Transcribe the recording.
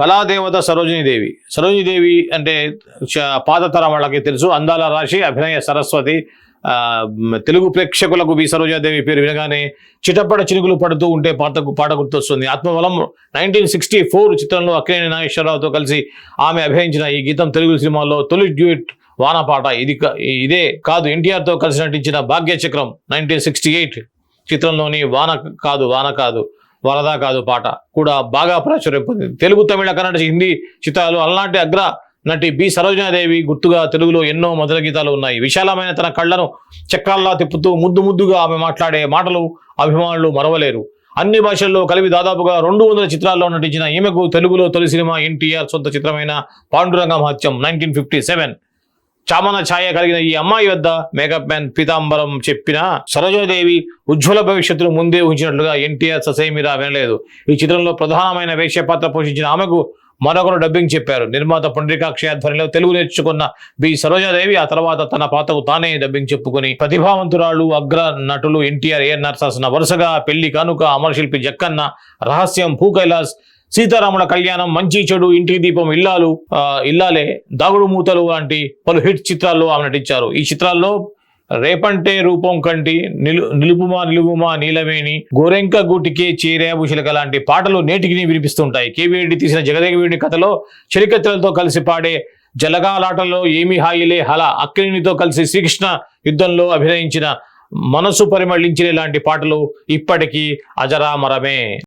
కళాదేవత సరోజినీదేవి. సరోజినీదేవి అంటే చ- పాతతరం వాళ్ళకి తెలుసు. అందాల రాశి అభినయ సరస్వతి. తెలుగు ప్రేక్షకులకు బి. సరోజాదేవి పేరు వినగానే చిటపట చినుకులు పడుతూ ఉంటే పాటకు పాట గుర్తొస్తుంది. ఆత్మబలం నైన్టీన్ సిక్స్టీ ఫోర్ చిత్రంలో అక్కినేని నాగేశ్వరరావుతో కలిసి ఆమె అభినయించిన ఈ గీతం తెలుగు సినిమాలో తొలి డ్యూట్ వానపాట. ఇది ఇదే కాదు ఎన్టీఆర్తో కలిసి నటించిన భాగ్యచక్రం నైన్టీన్ సిక్స్టీ ఎయిట్ చిత్రంలోని వాన కాదు వాన కాదు. వరదా కాదు పాట కూడా బాగా ప్రాచుర్యం పొందింది. తెలుగు తమిళ కన్నడ హిందీ చిత్రాలు అలాంటి అగ్ర నటి బి. సరోజనాదేవి గుర్తుగా తెలుగులో ఎన్నో మధుర గీతాలు ఉన్నాయి. విశాలమైన తన కళ్ళను చక్రాల్లా తిప్పుతూ ముద్దు ముద్దుగా ఆమె మాట్లాడే మాటలు అభిమానులు మరవలేరు. అన్ని భాషల్లో కలిపి దాదాపుగా రెండు వందల చిత్రాల్లో నటించిన ఈమెకు తెలుగులో తొలి సినిమా ఎన్టీఆర్ సొంత చిత్రమైన Panduranga Mahatyam nineteen fifty seven చామన ఛాయ కలిగిన ఈ అమ్మాయి వద్ద మేకప్ మ్యాన్ పీతాంబరం చెప్పిన సరోజాదేవి ఉజ్వల భవిష్యత్తును ముందే ఊహించినట్లుగా ఎన్టీఆర్ ససేమిరా వినలేదు. ఈ చిత్రంలో ప్రధానమైన వేష పాత్ర పోషించిన ఆమెకు మరొకరు డబ్బింగ్ చెప్పారు. నిర్మాత పుండ్రికాక్ష ఆధ్వర్యంలో తెలుగు నేర్చుకున్న బి సరోజాదేవి ఆ తర్వాత తన పాత్రకు తానే డబ్బింగ్ చెప్పుకుని ప్రతిభావంతురాలు అగ్ర నటులు ఎన్టీఆర్ ఏఎన్ఆర్ శాసన వరుసగా పెళ్ళి కానుక అమరశిల్పి జక్కన్న రహస్యం భూ కైలాస్ సీతారాముల కళ్యాణం మంచి చెడు ఇంటికి దీపం ఇల్లాలు ఇల్లాలే దాగుడు మూతలు లాంటి పలు హిట్ చిత్రాల్లో ఆమె నటించారు. ఈ చిత్రాల్లో రేపంటే రూపం కంటి నిలు నిలుపుమా నిలుపుమా నీలవేణి గోరెంక గూటికే చీరేభూషిలక లాంటి పాటలు నేటికి వినిపిస్తుంటాయి. కేవీరెడ్డి తీసిన జగదేవిడి కథలో చెలికత్తెలతో కలిసి పాడే జలగాలాటలో ఏమి హాయిలే హల అక్కినితో కలిసి శ్రీకృష్ణ యుద్ధంలో అభినయించిన మనసు పరిమళించిన లాంటి పాటలు ఇప్పటికీ అజరామరమే.